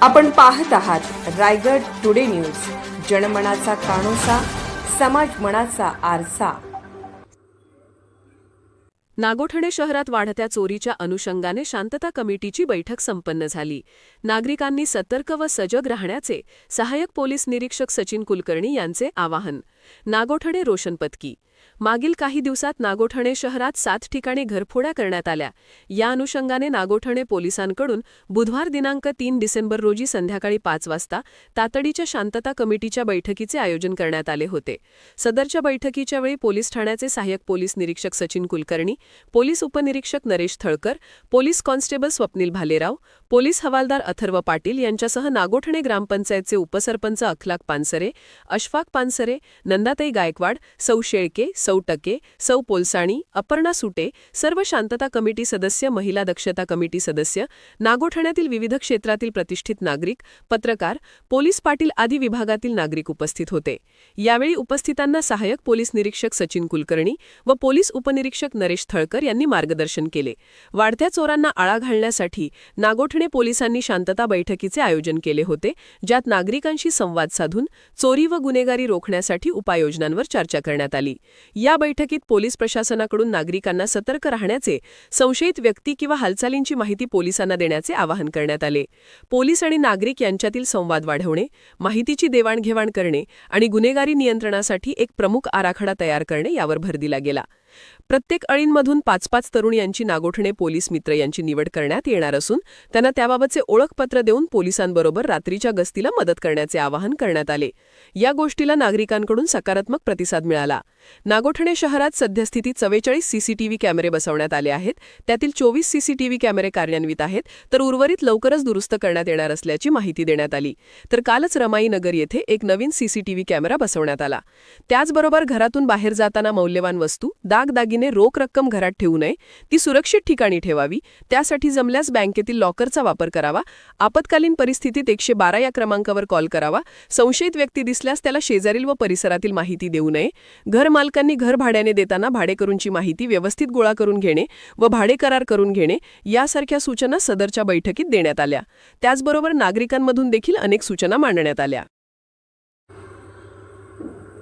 आपण पाहत आहात रायगड टुडे न्यूज. जनमनाचा कानोसा समाज मनाचा आरसा. नागोठणे शहरात वाढत्या चोरीच्या अनुषंगाने शांतता कमिटीची बैठक संपन्न झाली. नागरिकांनी सतर्क व सजग राहण्याचे सहाय्यक पोलीस निरीक्षक सचिन कुलकर्णी यांचे आवाहन. नागोठणे रोशनपतकी मागील काही दिवसात नागोठणे शहरात सात ठिकाणी घरफोड्या करण्यात आल्या. या अनुषंगाने नागोठणे पोलिसांकडून बुधवार दिनांक तीन डिसेंबर रोजी संध्याकाळी पाच वाजता तातडीच्या शांतता कमिटीच्या बैठकीचे आयोजन करण्यात आले होते. सदरच्या बैठकीच्या वेळी पोलीस ठाण्याचे सहाय्यक पोलीस निरीक्षक सचिन कुलकर्णी पोलीस उपनिरीक्षक Naresh Thalkar police constable Swapnil Bhalerao police हवालदार अथर्व पाटील यांच्यासह नागोठणे ग्रामपंचायतचे उपसरपंच अखलाक पानसरे अशफाक पानसरे नंदाताई गायकवाड सौ शेळके सौ टके सौ पोलसाणी अपर्णा सुटे सर्व शांतता कमिटी सदस्य महिला दक्षता कमिटी सदस्य नागोठण्यातील विविध क्षेत्रातील प्रतिष्ठित नागरिक पत्रकार पोलीस पाटील आदी विभागातील नागरिक उपस्थित होते. यावेळी उपस्थितांना सहाय्यक पोलीस निरीक्षक सचिन कुलकर्णी व पोलीस उपनिरीक्षक नरेश थळकर यांनी मार्गदर्शन केले. वाढत्या चोरांना आळा घालण्यासाठी नागोठणे पोलिसांनी शांतता बैठकीचे आयोजन केले होते ज्यात नागरिकांशी संवाद साधून चोरी व गुन्हेगारी रोखण्यासाठी उपाययोजनांवर चर्चा करण्यात आली. या बैठकीत पोलीस प्रशासनाकडून नागरिकांना सतर्क राहण्याचे संशयित व्यक्ती किंवा हालचालींची माहिती पोलिसांना देण्याचे आवाहन करण्यात आले. पोलीस आणि नागरिक यांच्यातील संवाद वाढवणे माहितीची देवाणघेवाण करणे आणि गुन्हेगारी नियंत्रणासाठी एक प्रमुख आराखडा तयार करणे यावर भर दिला गेला. प्रत्येक अळींमधून पाच पाच तरुण यांची नागोठणे पोलीस मित्र यांची निवड करण्यात येणार असून त्यांना त्याबाबतचे ओळखपत्र देऊन पोलिसांबरोबर रात्रीच्या गस्तीला मदत करण्याचे आवाहन करण्यात आले. या गोष्टीला नागरिकांकडून सकारात्मक प्रतिसाद मिळाला. नागोठणे शहरात सद्यस्थितीत चव्वेचाळीस सीसीटीव्ही कॅमेरे बसवण्यात आले आहेत. त्यातील चोवीस सीसीटीव्ही कॅमेरे कार्यान्वित आहेत तर उर्वरित लवकरच दुरुस्त करण्यात येणार असल्याची माहिती देण्यात आली. तर कालच रमाई नगर येथे एक नवीन सीसीटीव्ही कॅमेरा बसवण्यात आला. त्याचबरोबर घरातून बाहेर जाताना मौल्यवान वस्तू दागदागिने रोख रक्कम घरात ठेवू नये ती सुरक्षित ठिकाणी ठेवावी त्यासाठी जमल्यास बँकेतील लॉकरचा वापर करावा आपत्कालीन परिस्थितीत एकशे बारा या क्रमांकावर कॉल करावा संशयित व्यक्ती दिसल्यास त्याला शेजारील व परिसरातील माहिती देऊ नये घरमालकांनी घर भाड्याने देताना भाडेकरूंची माहिती व्यवस्थित गोळा करून घेणे व भाडे करार करून घेणे यासारख्या सूचना सदरच्या बैठकीत देण्यात आल्या. त्याचबरोबर नागरिकांमधून देखील अनेक सूचना मांडण्यात आल्या.